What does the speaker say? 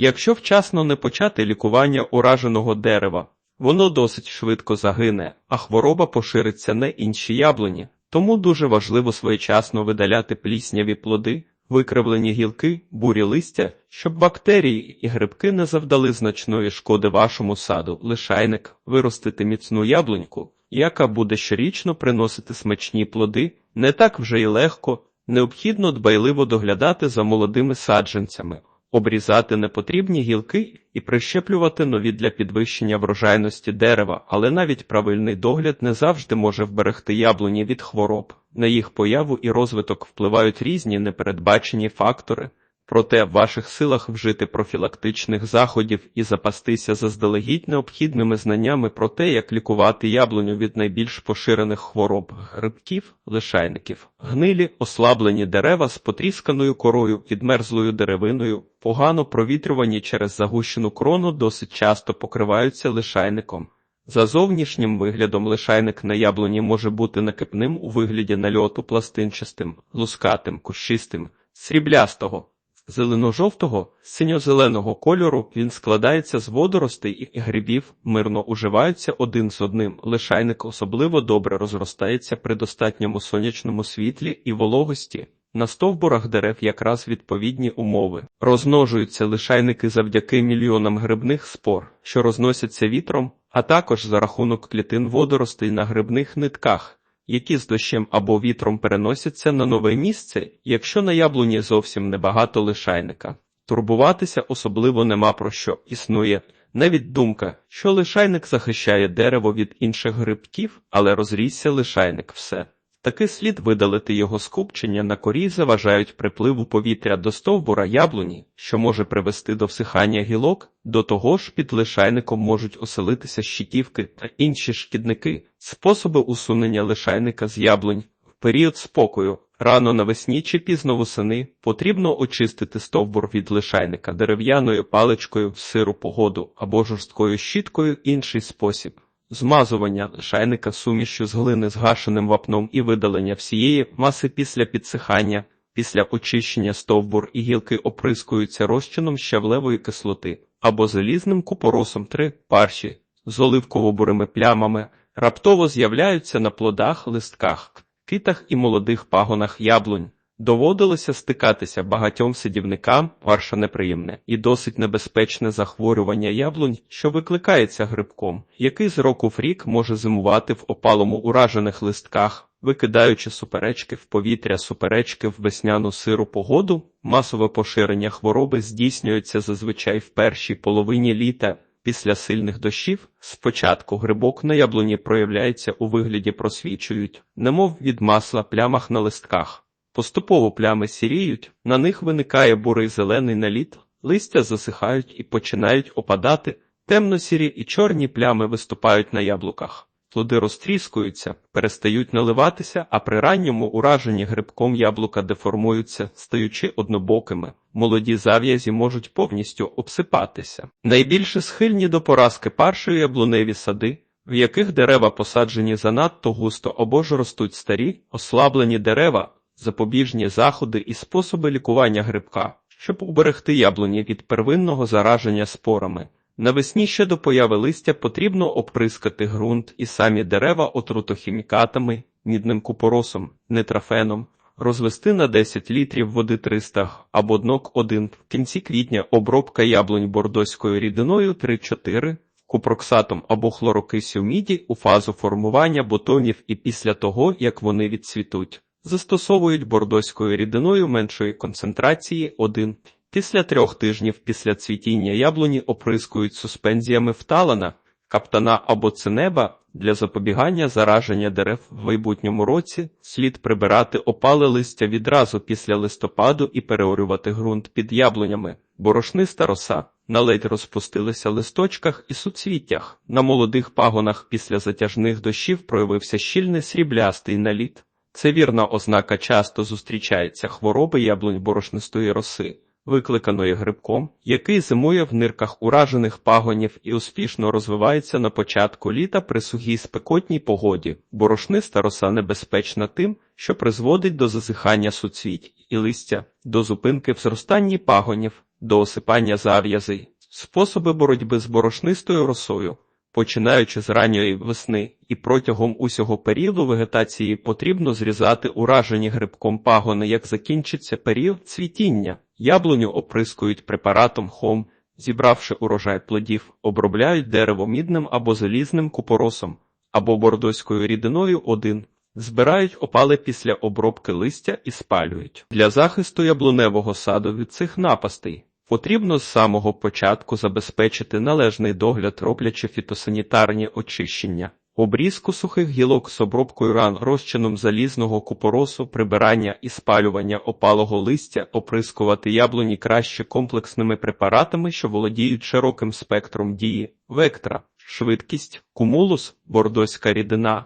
Якщо вчасно не почати лікування ураженого дерева, воно досить швидко загине, а хвороба пошириться на інші яблуні. Тому дуже важливо своєчасно видаляти плісняві плоди, викривлені гілки, бурі листя, щоб бактерії і грибки не завдали значної шкоди вашому саду. Лишайник виростити міцну яблуньку, яка буде щорічно приносити смачні плоди, не так вже й легко. Необхідно дбайливо доглядати за молодими саджанцями, обрізати непотрібні гілки і прищеплювати нові для підвищення врожайності дерева, але навіть правильний догляд не завжди може вберегти яблуні від хвороб. На їх появу і розвиток впливають різні непередбачені фактори. Проте в ваших силах вжити профілактичних заходів і запастися заздалегідь необхідними знаннями про те, як лікувати яблуню від найбільш поширених хвороб грибків, лишайників, гнилі, ослаблені дерева з потрісканою корою, підмерзлою деревиною, погано провітрювані через загущену крону досить часто покриваються лишайником. За зовнішнім виглядом лишайник на яблуні може бути накипним у вигляді нальоту пластинчастим, лускатим, кущистим, сріблястого. Зелено-жовтого, синьо-зеленого кольору він складається з водоростей і грибів, мирно уживаються один з одним. Лишайник особливо добре розростається при достатньому сонячному світлі і вологості. На стовбурах дерев якраз відповідні умови. Розмножуються лишайники завдяки мільйонам грибних спор, що розносяться вітром, а також за рахунок клітин водоростей на грибних нитках які з дощем або вітром переносяться на нове місце, якщо на яблуні зовсім небагато лишайника. Турбуватися особливо нема про що існує. Навіть думка, що лишайник захищає дерево від інших грибків, але розрісся лишайник все. Таки слід видалити його скупчення на корі заважають припливу повітря до стовбура яблуні, що може привести до всихання гілок, до того ж під лишайником можуть оселитися щитівки та інші шкідники, способи усунення лишайника з яблунь. В період спокою, рано навесні чи пізно восени, потрібно очистити стовбур від лишайника дерев'яною паличкою в сиру погоду або жорсткою щіткою інший спосіб змазування лишайника сумішю з глини з гашеним вапном і видалення всієї маси після підсихання, після очищення стовбур і гілки оприскуються розчином щавлевої кислоти або залізним купоросом три парші з оливково-бурими плямами, раптово з'являються на плодах, листках, квітах і молодих пагонах яблунь. Доводилося стикатися багатьом сидівникам парша неприємне і досить небезпечне захворювання яблунь, що викликається грибком, який з року в рік може зимувати в опалому уражених листках, викидаючи суперечки в повітря, суперечки в весняну сиру погоду. Масове поширення хвороби здійснюється зазвичай в першій половині літа. Після сильних дощів спочатку грибок на яблуні проявляється у вигляді просвічують, немов від масла плямах на листках. Поступово плями сіріють, на них виникає бурий зелений наліт, листя засихають і починають опадати, темно-сірі і чорні плями виступають на яблуках. Плоди розтріскуються, перестають наливатися, а при ранньому ураженні грибком яблука деформуються, стаючи однобокими. Молоді зав'язі можуть повністю обсипатися. Найбільше схильні до поразки паршої яблуневі сади, в яких дерева посаджені занадто густо або ж ростуть старі, ослаблені дерева, запобіжні заходи і способи лікування грибка, щоб уберегти яблуні від первинного зараження спорами. Навесні ще до появи листя потрібно оприскати ґрунт і самі дерева отрутохімікатами, мідним купоросом, нитрафеном, розвести на 10 літрів води 300 або днок 1. В кінці квітня обробка яблунь бордоською рідиною 3-4, купроксатом або хлорокисю міді у фазу формування бутонів і після того, як вони відцвітуть. Застосовують бордоською рідиною меншої концентрації 1. Після трьох тижнів після цвітіння яблуні оприскують суспензіями фталана, каптана або цинеба. Для запобігання зараження дерев в майбутньому році слід прибирати опале листя відразу після листопаду і переорювати ґрунт під яблунями. Борошниста роса на ледь розпустилися листочках і суцвіттях. На молодих пагонах після затяжних дощів проявився щільний сріблястий наліт. Це вірна ознака часто зустрічається хвороби яблунь борошнистої роси, викликаної грибком, який зимує в нирках уражених пагонів і успішно розвивається на початку літа при сухій спекотній погоді. Борошниста роса небезпечна тим, що призводить до засихання суцвіть і листя, до зупинки в зростанні пагонів. до осипання зав'язей, способи боротьби з борошнистою росою. Починаючи з ранньої весни і протягом усього періоду вегетації потрібно зрізати уражені грибком пагони, як закінчиться період цвітіння. Яблуню оприскують препаратом хом, зібравши урожай плодів, обробляють дерево мідним або залізним купоросом, або бордоською рідиною 1. Збирають опали після обробки листя і спалюють. Для захисту яблуневого саду від цих напастей потрібно з самого початку забезпечити належний догляд, роблячи фітосанітарні очищення, обрізку сухих гілок з обробкою ран розчином залізного купоросу, прибирання і спалювання опалого листя, оприскувати яблуні краще комплексними препаратами, що володіють широким спектром дії, вектора, швидкість, кумулус, бордоська рідина,